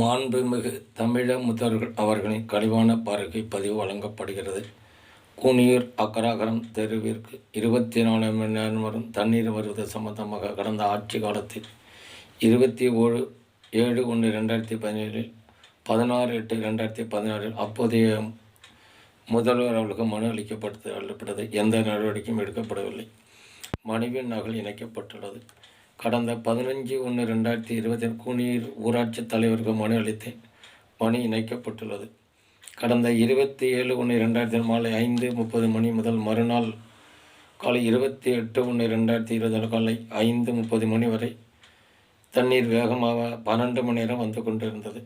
மாண்புமிகு தமிழ முதல்வர்கள் அவர்களின் கழிவான பார்வை பதிவு வழங்கப்படுகிறது. கூனியூர் அக்கராகரம் தெருவிற்கு இருபத்தி நாலு மணி நேரம் வரும் தண்ணீர் வருவது சம்பந்தமாக கடந்த ஆட்சி காலத்தில் இருபத்தி ஓழு ஏழு ஒன்று ரெண்டாயிரத்தி பதினேழில் பதினாறு எட்டு ரெண்டாயிரத்தி பதினாறில் அப்போதைய முதல்வர் அவர்களுக்கு மனு அளிக்கப்பட்டு அளிக்கப்பட்டது. எந்த நடவடிக்கையும் எடுக்கப்படவில்லை. மனுவின் நகல் இணைக்கப்பட்டுள்ளது. கடந்த பதினஞ்சு ஒன்று ரெண்டாயிரத்தி இருபத்தி கூனியூர் ஊராட்சி தலைவருக்கு மனு அளித்தேன். பணி இணைக்கப்பட்டுள்ளது. கடந்த இருபத்தி ஏழு ஒன்று ரெண்டாயிரத்தி மாலை ஐந்து முப்பது மணி முதல் மறுநாள் காலை இருபத்தி எட்டு ஒன்று ரெண்டாயிரத்தி இருபது காலை ஐந்து முப்பது மணி வரை தண்ணீர் வேகமாக பன்னெண்டு மணி நேரம் வந்து கொண்டிருந்தது.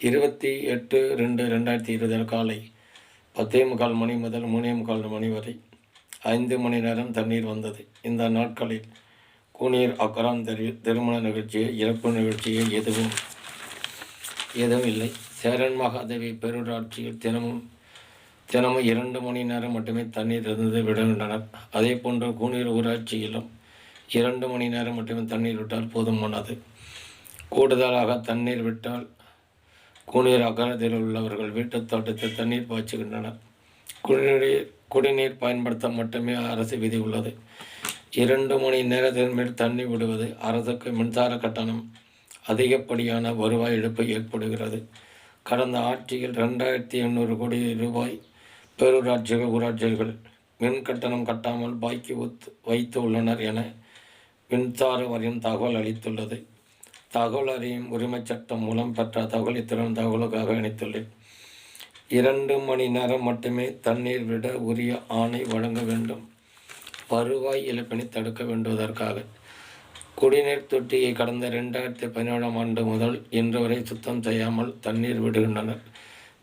இருபத்தி எட்டு ரெண்டு ரெண்டாயிரத்தி இருபது காலை பத்தே முக்கால் மணி முதல் மூணே முக்கால் மணி வரை ஐந்து மணி நேரம் தண்ணீர் வந்தது. இந்த நாட்களில் கூனியர் அக்கரான் தெரு திருமண நிகழ்ச்சியை இறப்பு நிகழ்ச்சியை எதுவும் எதுவும் இல்லை. சேரன் மகாதேவி பேரூராட்சியில் தினமும் தினமும் இரண்டு மணி நேரம் மட்டுமே தண்ணீர் இருந்து விடுகின்றனர் அதே போன்று கூனியூர் ஊராட்சியிலும் இரண்டு மணி நேரம் மட்டுமே தண்ணீர் விட்டால் போதுமானது. கூடுதலாக தண்ணீர் விட்டால் கூனியூர் அகரத்தில் உள்ளவர்கள் வீட்டுத் தோட்டத்தில் தண்ணீர் பாய்ச்சுகின்றனர். குடிநீர் குடிநீர் பயன்படுத்த மட்டுமே அரசு விதி உள்ளது. இரண்டு மணி நேரத்தின் மேல் தண்ணி விடுவது அரசுக்கு மின்சார கட்டணம் அதிகப்படியான வருவாய் இழப்பு ஏற்படுகிறது. கடந்த ஆட்சியில் ரெண்டாயிரத்தி எண்ணூறு கோடி ரூபாய் பேரூராட்சிகள் ஊராட்சிகள் மின் கட்டணம் கட்டாமல் பாக்கி வைத்து உள்ளனர் என மின்சார வாரியம் தகவல் அளித்துள்ளது. தகவல் அறியும் உரிமைச் சட்டம் மூலம் பெற்ற தகவல் திறன் தகவலுக்காக இணைத்துள்ளேன். இரண்டு மணி நேரம் மட்டுமே தண்ணீர் விட உரிய ஆணை வழங்க வேண்டும். வருவாய் இழப்பினை தடுக்க வேண்டுவதற்காக. குடிநீர் தொட்டியை கடந்த ரெண்டாயிரத்தி பதினேழாம் ஆண்டு முதல் இன்று வரை சுத்தம் செய்யாமல் தண்ணீர் விடுகின்றனர்.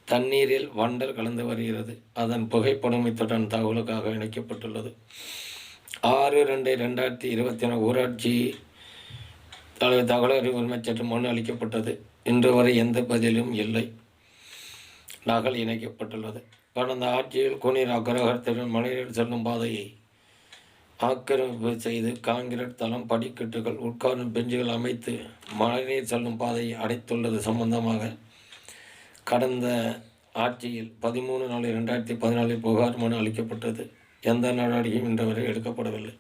தண்ணீரில் வண்டல் கலந்து வருகிறது. அதன் புகைப்படம் இத்துடன் தகவலுக்காக இணைக்கப்பட்டுள்ளது. ஆறு ரெண்டு ரெண்டாயிரத்தி இருபத்தி நாலு ஊராட்சி தலைவர் தகவல் அறிவு உரிமைச் சட்டம் மனு அளிக்கப்பட்டது. இன்று வரை எந்த பதிலும் இல்லை. நகல் இணைக்கப்பட்டுள்ளது. கடந்த ஆட்சியில் குனிர் அக்ரஹரத்தில் மழைநீர் செல்லும் பாதையை ஆக்கிரமிப்பு செய்து காங்கிரீட் தளம் படிக்கட்டுகள் உட்காரும் பெஞ்சுகள் அமைத்து மழைநீர் செல்லும் பாதையை அடைத்துள்ளது சம்பந்தமாக கடந்த ஆட்சியில் பதிமூணு நாலு ரெண்டாயிரத்தி பதினாலில் புகார் மனு அளிக்கப்பட்டது. எந்த நடவடிக்கையும் இன்று வரை எடுக்கப்படவில்லை.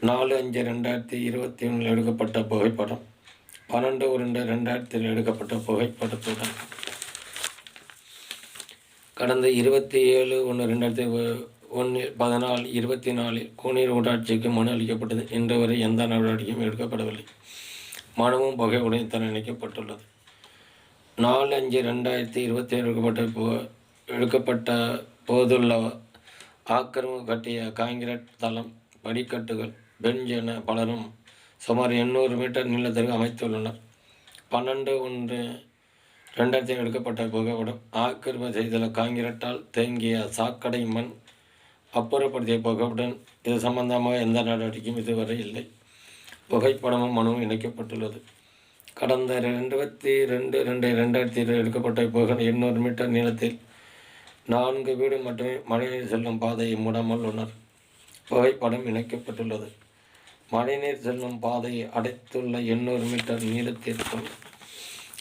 நாலு அஞ்சு ரெண்டாயிரத்தி இருபத்தி ஒன்றில் எடுக்கப்பட்ட புகைப்படம் பன்னெண்டு ரெண்டு ரெண்டாயிரத்தில் எடுக்கப்பட்ட புகைப்படத்துடன் கடந்த இருபத்தி ஏழு ஒன்று ரெண்டாயிரத்தி ஒன்றில் பதினாலு இருபத்தி நாலில் கூனீர் ஊராட்சிக்கு மனு அளிக்கப்பட்டது. இன்று வரை எந்த நடவடிக்கையும் எடுக்கப்படவில்லை. மனுவும் புகைப்படம் தர இணைக்கப்பட்டுள்ளது. நாலு அஞ்சு ரெண்டாயிரத்தி இருபத்தி எடுக்கப்பட்ட போ எடுக்கப்பட்ட போதுள்ள ஆக்கிரமிப்பு கட்டிய காங்கிரட் தளம் படிக்கட்டுகள் பெஞ்ச் என பலரும் சுமார் எண்ணூறு மீட்டர் நீளத்திற்கு அமைத்துள்ளனர். பன்னெண்டு ஒன்று ரெண்டாயிரத்தி எடுக்கப்பட்ட புகைப்படம் ஆக்கிரமிப்பு செய்துள்ள காங்கிரட்டால் தேங்கிய சாக்கடை மண் அப்புறப்படுத்திய புகைப்புடன் இது சம்பந்தமாக எந்த நடவடிக்கையும் இதுவரை இல்லை. புகைப்படமும் மனுவும் இணைக்கப்பட்டுள்ளது. கடந்த ரெண்டாயிரத்தி ரெண்டு ரெண்டு ரெண்டாயிரத்தி எடுக்கப்பட்ட புகை எண்ணூறு மீட்டர் நீளத்தில் நான்கு வீடு மட்டுமே மழைநீர் செல்லும் பாதையை மூடாமல் உள்ளனர் புகைப்படம் இணைக்கப்பட்டுள்ளது. மழைநீர் செல்லும் பாதையை அடைத்துள்ள எண்ணூறு மீட்டர் நீளத்திற்குள்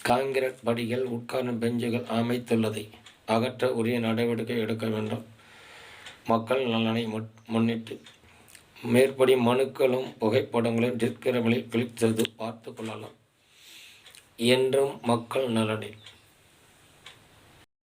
காங்கிரட் படிகள் உட்காரும் பெஞ்சுகள் அமைத்துள்ளதை அகற்ற உரிய நடவடிக்கை எடுக்க வேண்டும். மக்கள் நலனை முன்னிட்டு மேற்படி மனுக்களும் புகைப்படங்களும் டிஸ்கிரபிளில் கிளிக் செய்து பார்த்து கொள்ளலாம். என்றும் மக்கள் நலனில்